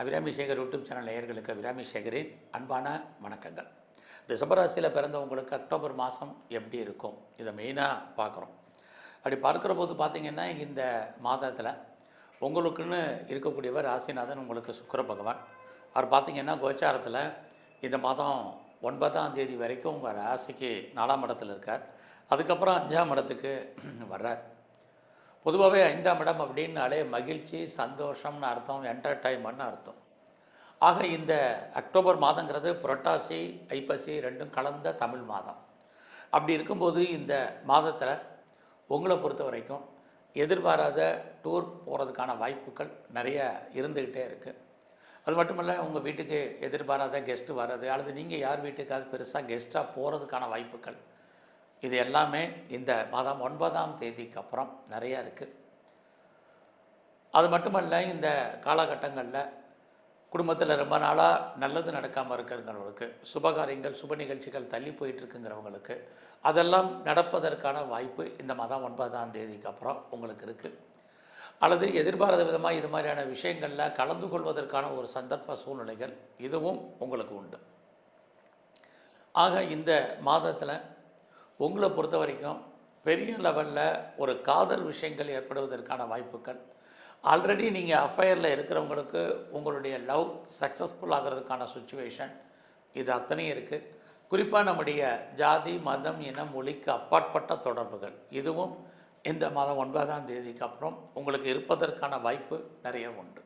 Abirami Sekar YouTube channel நேயர்களுக்கு அபிராமி சேகரின் அன்பான வணக்கங்கள். ரிஷபராசியில் பிறந்தவங்களுக்கு அக்டோபர் மாதம் எப்படி இருக்கும்? இதை மெயினாக பார்க்குறோம். அப்படி பார்க்குற போது பார்த்திங்கன்னா இந்த மாதத்தில் உங்களுக்குன்னு இருக்கக்கூடியவர் ராசிநாதன் உங்களுக்கு சுக்கிர பகவான். அவர் பார்த்திங்கன்னா கோச்சாரத்தில் இந்த மாதம் ஒன்பதாம் தேதி வரைக்கும் உங்கள் ராசிக்கு நாலாம் இடத்துல இருக்கார். அதுக்கப்புறம் அஞ்சாம் இடத்துக்கு வர்றார். பொதுவாகவே ஐந்தாம் இடம் அப்படின்னாலே மகிழ்ச்சி சந்தோஷம்னு அர்த்தம் என்டர்டைன்மெண்ட்னு அர்த்தம். ஆக இந்த அக்டோபர் மாதங்கிறது புரட்டாசி ஐப்பசி ரெண்டும் கலந்த தமிழ் மாதம். அப்படி இருக்கும்போது இந்த மாதத்தில் உங்களை பொறுத்த வரைக்கும் எதிர்பாராத டூர் போகிறதுக்கான வாய்ப்புகள் நிறைய இருந்துக்கிட்டே இருக்குது அது மட்டுமல்ல உங்கள் வீட்டுக்கு எதிர்பாராத கெஸ்ட்டு வர்றது அல்லது நீங்கள் யார் வீட்டுக்காவது பெருசாக கெஸ்ட்டாக போகிறதுக்கான வாய்ப்புகள் இது எல்லாமே இந்த மாதம் ஒன்பதாம் தேதிக்கு அப்புறம் நிறையா இருக்குது அது மட்டுமல்ல இந்த காலகட்டங்களில் குடும்பத்தில் ரொம்ப நாளாக நல்லது நடக்காமல் இருக்கிறவங்களுக்கு சுபகாரியங்கள் சுப நிகழ்ச்சிகள் தள்ளி போயிட்டுருக்குங்கிறவங்களுக்கு அதெல்லாம் நடப்பதற்கான வாய்ப்பு இந்த மாதம் ஒன்பதாம் தேதிக்கு அப்புறம் உங்களுக்கு இருக்குது அல்லது எதிர்பாராத விதமாக இது மாதிரியான விஷயங்களில் கலந்து கொள்வதற்கான ஒரு சந்தர்ப்ப சூழ்நிலைகள் இதுவும் உங்களுக்கு உண்டு. ஆக இந்த மாதத்தில் உங்களை பொறுத்த வரைக்கும் பெரிய லெவலில் ஒரு காதல் விஷயங்கள் ஏற்படுவதற்கான வாய்ப்புகள். ஆல்ரெடி நீங்கள் அஃபயரில் இருக்கிறவங்களுக்கு உங்களுடைய லவ் சக்ஸஸ்ஃபுல் ஆகிறதுக்கான சுச்சுவேஷன் இது அத்தனையும் இருக்குது குறிப்பாக நம்முடைய ஜாதி மதம் இனம் மொழிக்கு அப்பாற்பட்ட தொடர்புகள். இதுவும் இந்த மாதம் ஒன்பதாம் தேதிக்கு அப்புறம் உங்களுக்கு இருப்பதற்கான வாய்ப்பு நிறைய உண்டு.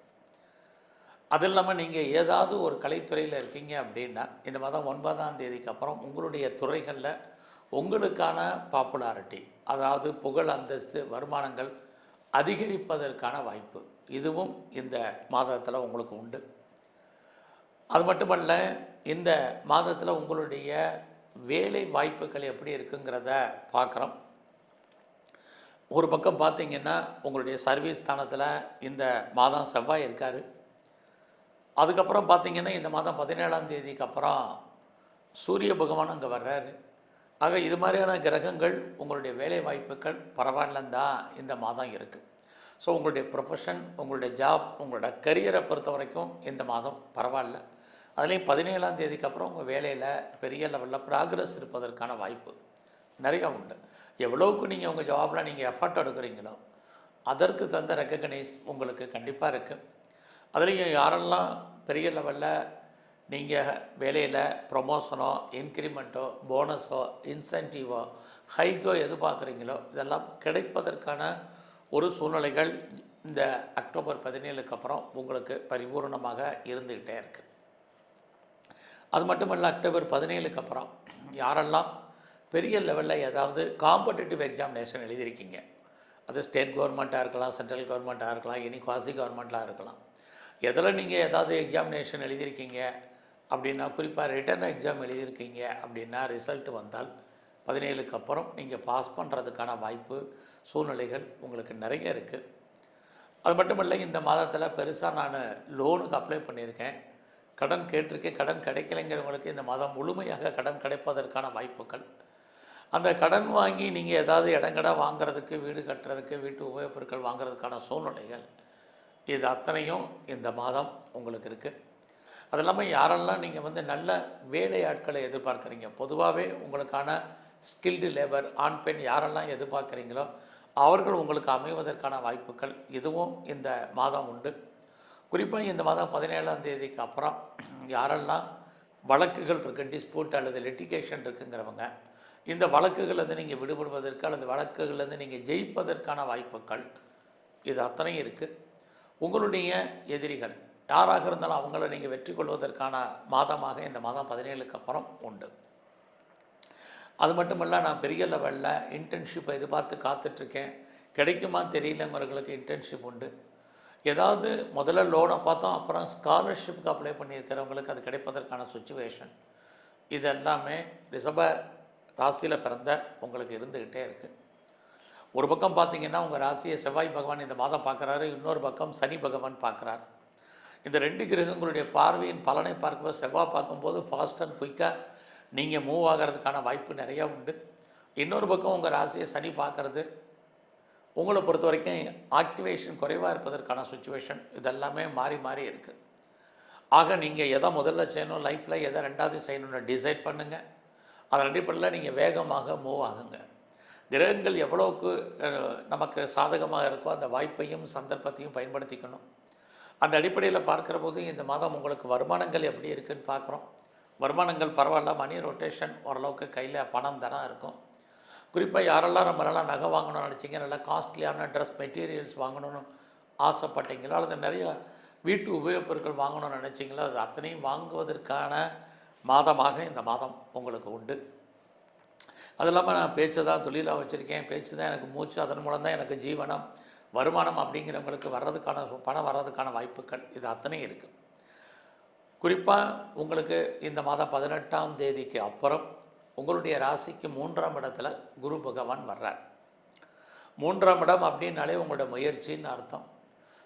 அது இல்லாமல் நீங்கள் ஏதாவது ஒரு கலைத்துறையில் இருக்கீங்க அப்படின்னா இந்த மாதம் ஒன்பதாம் தேதிக்கு அப்புறம் உங்களுடைய துறைகளில் உங்களுக்கான பாப்புலாரிட்டி அதாவது புகழ் அந்தஸ்து வருமானங்கள் அதிகரிப்பதற்கான வாய்ப்பு. இதுவும் இந்த மாதத்தில் உங்களுக்கு உண்டு. அது மட்டுமல்ல இந்த மாதத்தில் உங்களுடைய வேலை வாய்ப்புகள் எப்படி இருக்குங்கிறத பார்க்குறோம் ஒரு பக்கம் பார்த்தீங்கன்னா உங்களுடைய சர்வீஸ் ஸ்தானத்தில் இந்த மாதம் செவ்வாய் இருக்கார். அதுக்கப்புறம் பார்த்தீங்கன்னா இந்த மாதம் பதினேழாம் தேதிக்கு அப்புறம் சூரிய பகவான் அங்கே வர்றாரு. ஆக இது மாதிரியான கிரகங்கள் உங்களுடைய வேலை வாய்ப்புகள் பரவாயில்லன்னு தான் இந்த மாதம் இருக்குது ஸோ உங்களுடைய ப்ரொஃபஷன் உங்களுடைய ஜாப் உங்களோட கரியரை பொறுத்த வரைக்கும் இந்த மாதம் பரவாயில்ல. அதுலேயும் பதினேழாம் தேதிக்கு அப்புறம் உங்கள் வேலையில் பெரிய லெவலில் ப்ராக்ரஸ் இருப்பதற்கான வாய்ப்பு நிறையா உண்டு. எவ்வளோவுக்கு நீங்கள் உங்கள் ஜாபில் நீங்கள் எஃபர்ட் எடுக்கிறீங்களோ அதற்கு தந்த ரெக்கக்னைஸ் உங்களுக்கு கண்டிப்பாக இருக்குது அதுலேயும் யாரெல்லாம் பெரிய லெவலில் நீங்கள் வேலையில் ப்ரொமோஷனோ இன்க்ரிமெண்ட்டோ போனஸோ இன்சென்டிவோ ஹைக்கோ எது பார்க்குறீங்களோ இதெல்லாம் கிடைப்பதற்கான ஒரு சூழ்நிலைகள் இந்த அக்டோபர் பதினேழுக்கு அப்புறம் உங்களுக்கு பரிபூர்ணமாக இருந்துக்கிட்டே இருக்குது அது மட்டுமல்ல அக்டோபர் பதினேழுக்கு அப்புறம் யாரெல்லாம் பெரிய லெவலில் ஏதாவது காம்படிட்டிவ் எக்ஸாமினேஷன் எழுதியிருக்கீங்க. அது ஸ்டேட் கவர்மெண்ட்டாக இருக்கலாம் சென்ட்ரல் கவர்மெண்ட்டாக இருக்கலாம் இனி குவாசி கவர்மெண்ட்டாக இருக்கலாம். எதில் நீங்கள் ஏதாவது எக்ஸாமினேஷன் எழுதியிருக்கீங்க? அப்படின்னா குறிப்பாக ரிட்டர்ன் எக்ஸாம் எழுதியிருக்கீங்க அப்படின்னா ரிசல்ட் வந்தால் பதினேழுக்கு அப்புறம் நீங்கள் பாஸ் பண்ணுறதுக்கான வாய்ப்பு சூழ்நிலைகள் உங்களுக்கு நிறைய இருக்குது அது மட்டும் இல்லை இந்த மாதத்தில் பெருசாக நான் லோனுக்கு அப்ளை பண்ணியிருக்கேன். கடன் கேட்டிருக்கேன். கடன் கிடைக்கலைங்கிறவங்களுக்கு இந்த மாதம் முழுமையாக கடன் கிடைப்பதற்கான வாய்ப்புகள். அந்த கடன் வாங்கி நீங்கள் ஏதாவது இடங்கடை வாங்குறதுக்கு வீடு கட்டுறதுக்கு வீட்டு உபயோகப் பொருட்கள் வாங்குறதுக்கான சூழ்நிலைகள் இது அத்தனையும் இந்த மாதம் உங்களுக்கு இருக்குது அது இல்லாமல் யாரெல்லாம் நீங்கள் வந்து நல்ல வேலையாட்களை எதிர்பார்க்குறீங்க பொதுவாகவே உங்களுக்கான ஸ்கில்டு லேபர் ஆண் பெண் யாரெல்லாம் எதிர்பார்க்குறீங்களோ அவர்கள் உங்களுக்கு அமைவதற்கான வாய்ப்புகள் இதுவும் இந்த மாதம் உண்டு. குறிப்பாக இந்த மாதம் பதினேழாம் தேதிக்கு அப்புறம் யாரெல்லாம் வழக்குகள் இருக்குது டிஸ்பியூட் அல்லது லிட்டிகேஷன் இருக்குங்கிறவங்க இந்த வழக்குகள்லேருந்து நீங்கள் விடுபடுவதற்கு அல்லது வழக்குகள்லேருந்து நீங்கள் ஜெயிப்பதற்கான வாய்ப்புகள் இது அத்தனையும் இருக்குது உங்களுடைய எதிரிகள் யாராக இருந்தாலும் அவங்கள நீங்கள் வெற்றி கொள்வதற்கான மாதமாக இந்த மாதம் பதினேழுக்கு அப்புறம் உண்டு. அது மட்டுமல்ல நான் பெரிய லெவலில் இன்டர்ன்ஷிப்பை எதிர்பார்த்து காத்துட்ருக்கேன். கிடைக்குமா தெரியலங்கிறவங்களுக்கு இன்டர்ன்ஷிப் உண்டு. ஏதாவது முதல்ல லோனை பார்த்தோம் அப்புறம் ஸ்காலர்ஷிப்புக்கு அப்ளை பண்ணியிருக்கிறவங்களுக்கு அது கிடைப்பதற்கான சுச்சுவேஷன் இது எல்லாமே ரிசப ராசியில் பிறந்த உங்களுக்கு இருந்துக்கிட்டே இருக்குது ஒரு பக்கம் பார்த்தீங்கன்னா உங்கள் ராசியை செவ்வாய் பகவான் இந்த மாதம் பார்க்குறாரு இன்னொரு பக்கம் சனி பகவான் பார்க்குறாரு. இந்த ரெண்டு கிரகங்களுடைய பார்வையின் பலனை பார்க்கும்போது செவ்வாய் பார்க்கும்போது ஃபாஸ்ட் அண்ட் குயிக்காக நீங்கள் மூவ் ஆகிறதுக்கான வாய்ப்பு நிறையா உண்டு. இன்னொரு பக்கம் உங்கள் ராசியை சனி பார்க்குறது உங்களை பொறுத்த வரைக்கும் ஆக்டிவேஷன் குறைவாக இருப்பதற்கான சுச்சுவேஷன் இதெல்லாமே மாறி மாறி இருக்குது ஆக நீங்கள் எதை முதல்ல செய்யணும் லைஃப்பில் எதை ரெண்டாவது செய்யணும்னு டிசைட் பண்ணுங்கள் அதன் அடிப்படையில் நீங்கள் வேகமாக மூவ் ஆகுங்க. கிரகங்கள் எவ்வளோக்கு நமக்கு சாதகமாக இருக்கோ அந்த வாய்ப்பையும் சந்தர்ப்பத்தையும் பயன்படுத்திக்கணும். அந்த அடிப்படையில் பார்க்குற போது இந்த மாதம் உங்களுக்கு வருமானங்கள் எப்படி இருக்குன்னு பார்க்குறோம். வருமானங்கள் பரவாயில்ல மணி ரொட்டேஷன் ஓரளவுக்கு கையில் பணம் தானே இருக்கும். குறிப்பாக யாரெல்லாம் நம்ம நல்லா நகை வாங்கணும்னு நினச்சிங்க நல்லா காஸ்ட்லியான ட்ரெஸ் மெட்டீரியல்ஸ் வாங்கணும்னு ஆசைப்பட்டீங்களோ அல்லது நிறைய வீட்டு உபயோகப் பொருட்கள் வாங்கணும்னு நினச்சிங்களோ அது அத்தனையும் வாங்குவதற்கான மாதமாக இந்த மாதம் உங்களுக்கு உண்டு. அது இல்லாமல் நான் பேச்சு தான் தொழிலாக வச்சுருக்கேன் பேச்சு தான் எனக்கு மூச்சு அதன் மூலம் தான் எனக்கு ஜீவனம் வருமானம் அப்படிங்கிறவங்களுக்கு வர்றதுக்கான பணம் வர்றதுக்கான வாய்ப்புகள் இது அத்தனையும் இருக்குது குறிப்பாக உங்களுக்கு இந்த மாதம் பதினெட்டாம் தேதிக்கு அப்புறம் உங்களுடைய ராசிக்கு மூன்றாம் இடத்துல குரு பகவான் வர்றார். மூன்றாம் இடம் அப்படின்னாலே உங்களோட முயற்சின்னு அர்த்தம்.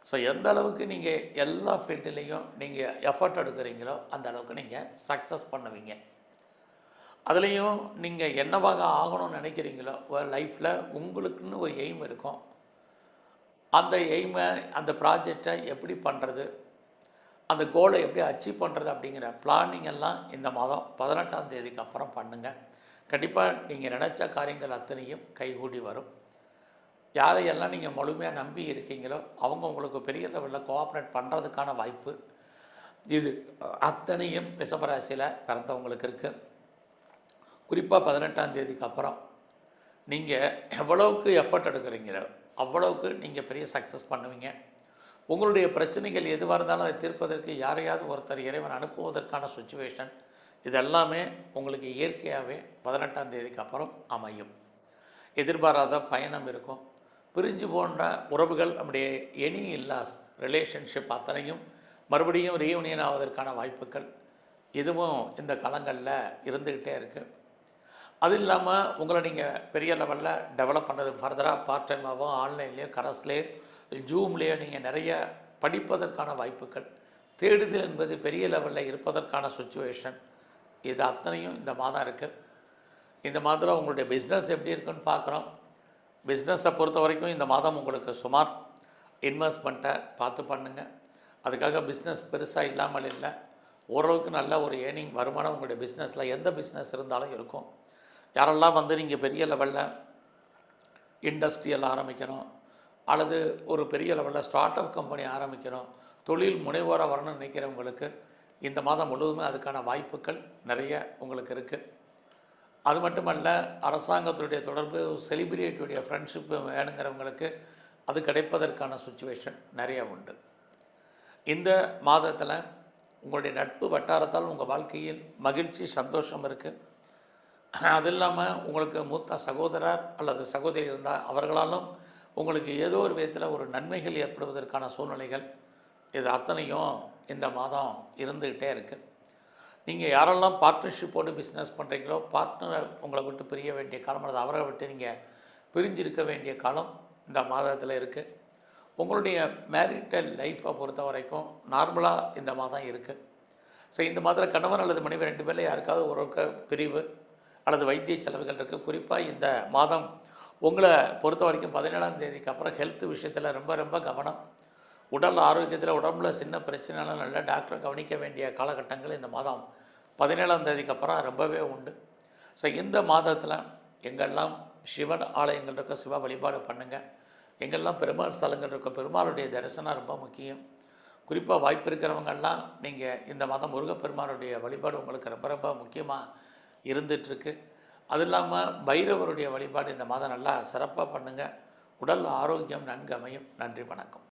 ஸோ எந்த அளவுக்கு நீங்கள் எல்லா ஃபீல்டுலேயும் நீங்கள் எஃபர்ட் எடுக்கிறீங்களோ அந்த அளவுக்கு நீங்கள் சக்ஸஸ் பண்ணுவீங்க. அதுலேயும் நீங்கள் என்னவாக ஆகணும்னு நினைக்கிறீங்களோ லைஃப்பில் உங்களுக்குன்னு ஒரு எய்ம் இருக்கும். அந்த எய்மை அந்த ப்ராஜெக்டை எப்படி பண்ணுறது அந்த கோலை எப்படி அச்சீவ் பண்ணுறது அப்படிங்கிற பிளானிங் எல்லாம் இந்த மாதம் பதினெட்டாம் தேதிக்கு அப்புறம் பண்ணுங்கள் கண்டிப்பாக நீங்கள் நினச்ச காரியங்கள் அத்தனையும் கைகூடி வரும். யாரையெல்லாம் நீங்கள் முழுமையாக நம்பி இருக்கீங்களோ அவங்க உங்களுக்கு பெரிய லெவலில் கோஆப்ரேட் பண்ணுறதுக்கான வாய்ப்பு இது. அத்தனையும் ரிஷபராசியில் பிறந்தவங்களுக்கு இருக்குது குறிப்பாக பதினெட்டாம் தேதிக்கு அப்புறம் நீங்கள் எவ்வளவுக்கு எஃபர்ட் எடுக்கிறீங்களோ அவ்வளவுக்கு நீங்கள் பெரிய சக்ஸஸ் பண்ணுவீங்க. உங்களுடைய பிரச்சனைகள் எதுவாக இருந்தாலும் அதை தீர்ப்பதற்கு யாரையாவது ஒருத்தர் இறைவன் அனுப்புவதற்கான சுச்சுவேஷன் இதெல்லாமே உங்களுக்கு இயற்கையாகவே பதினெட்டாம் தேதிக்கு அப்புறம் அமையும். எதிர்பாராத பயணம் இருக்கும். பிரிஞ்சு போன்ற உறவுகள் நம்முடைய எனி இல்லாஸ் ரிலேஷன்ஷிப் அத்தனையும் மறுபடியும் ரீயூனியன் ஆவதற்கான வாய்ப்புகள் இதுவும் இந்த காலங்களில் இருந்துக்கிட்டே இருக்குது அது இல்லாமல் உங்களை நீங்கள் பெரிய லெவலில் டெவலப் பண்ணுறது ஃபர்தராக பார்ட் டைமாகவும் ஆன்லைன்லேயோ கரஸ்லேயோ ஜூம்லேயோ நீங்கள் நிறைய படிப்பதற்கான வாய்ப்புகள். தேடுதல் என்பது பெரிய லெவலில் இருப்பதற்கான சுச்சுவேஷன் இது அத்தனையும் இந்த மாதம் இருக்குது இந்த மாதத்தில் உங்களுடைய பிஸ்னஸ் எப்படி இருக்குன்னு பார்க்குறோம். பிஸ்னஸை பொறுத்த வரைக்கும் இந்த மாதம் உங்களுக்கு சுமார் இன்வெஸ்ட்மெண்ட்டை பார்த்து பண்ணுங்கள் அதுக்காக பிஸ்னஸ் பெருசாக இல்லாமல் இல்லை. ஓரளவுக்கு நல்ல ஒரு ஏர்னிங் வருமானம் உங்களுடைய பிஸ்னஸில் எந்த பிஸ்னஸ் இருந்தாலும் இருக்கும். யாரெல்லாம் வந்து நீங்கள் பெரிய லெவலில் இண்டஸ்ட்ரியல் ஆரம்பிக்கணும் அல்லது ஒரு பெரிய லெவலில் ஸ்டார்ட் அப் கம்பெனி ஆரம்பிக்கணும் தொழில் முனைவோராக வரணும்னு நினைக்கிறவங்களுக்கு இந்த மாதம் முழுவதுமே அதுக்கான வாய்ப்புகள் நிறைய உங்களுக்கு இருக்குது அது மட்டுமல்ல அரசாங்கத்துடைய தொடர்பு செலிபிரிட்டியுடைய ஃப்ரெண்ட்ஷிப்பு வேணுங்கிறவங்களுக்கு அது கிடைப்பதற்கான சுச்சுவேஷன் நிறைய உண்டு. இந்த மாதத்தில் உங்களுடைய நட்பு வட்டாரத்தால் உங்கள் வாழ்க்கையில் மகிழ்ச்சி சந்தோஷம் இருக்குது அது இல்லாமல் உங்களுக்கு மூத்த சகோதரர் அல்லது சகோதரி இருந்தால் அவர்களாலும் உங்களுக்கு ஏதோ ஒரு விதத்தில் ஒரு நன்மைகள் ஏற்படுவதற்கான சூழ்நிலைகள் இது அத்தனையும் இந்த மாதம் இருந்துக்கிட்டே இருக்குது நீங்கள் யாரெல்லாம் பார்ட்னர்ஷிப்போடு பிஸ்னஸ் பண்ணுறீங்களோ பார்ட்னர் உங்களை விட்டு பிரிய வேண்டிய காலம் அல்லது அவரை விட்டு நீங்கள் பிரிஞ்சிருக்க வேண்டிய காலம் இந்த மாதத்தில் இருக்குது உங்களுடைய மேரிட்டல் லைஃப்பை பொறுத்த வரைக்கும் நார்மலாக இந்த மாதம் இருக்குது ஸோ இந்த மாதத்தில் கணவன் அல்லது மனைவி ரெண்டு பேரில் யாருக்காவது ஒரு க- பிரிவு அல்லது வைத்திய செலவுகள் இருக்குது குறிப்பாக இந்த மாதம் உங்களை பொறுத்த வரைக்கும் பதினேழாம் தேதிக்கு அப்புறம் ஹெல்த் விஷயத்தில் ரொம்ப ரொம்ப கவனம். உடல் ஆரோக்கியத்தில் உடம்புல சின்ன பிரச்சனைலாம் நல்லா டாக்டரை கவனிக்க வேண்டிய காலகட்டங்கள் இந்த மாதம் பதினேழாம் தேதிக்கு அப்புறம் ரொம்பவே உண்டு. ஸோ இந்த மாதத்தில் எங்கெல்லாம் சிவன் ஆலயங்கள் இருக்க சிவ வழிபாடு பண்ணுங்கள் எங்கெல்லாம் பெருமாள் ஸ்தலங்கள் இருக்க பெருமாளுடைய தரிசனம் ரொம்ப முக்கியம். குறிப்பாக வாய்ப்பு இருக்கிறவங்கெல்லாம் நீங்கள் இந்த மாதம் முருகப்பெருமானுடைய வழிபாடு உங்களுக்கு ரொம்ப ரொம்ப முக்கியமாக இருந்துகிட்ருக்கு. அது இல்லாமல் பைரவருடைய வழிபாடு இந்த மாதம் நல்லா சிறப்பாக பண்ணுங்கள் உடல் ஆரோக்கியம் நன்கு அமையும் நன்றி வணக்கம்.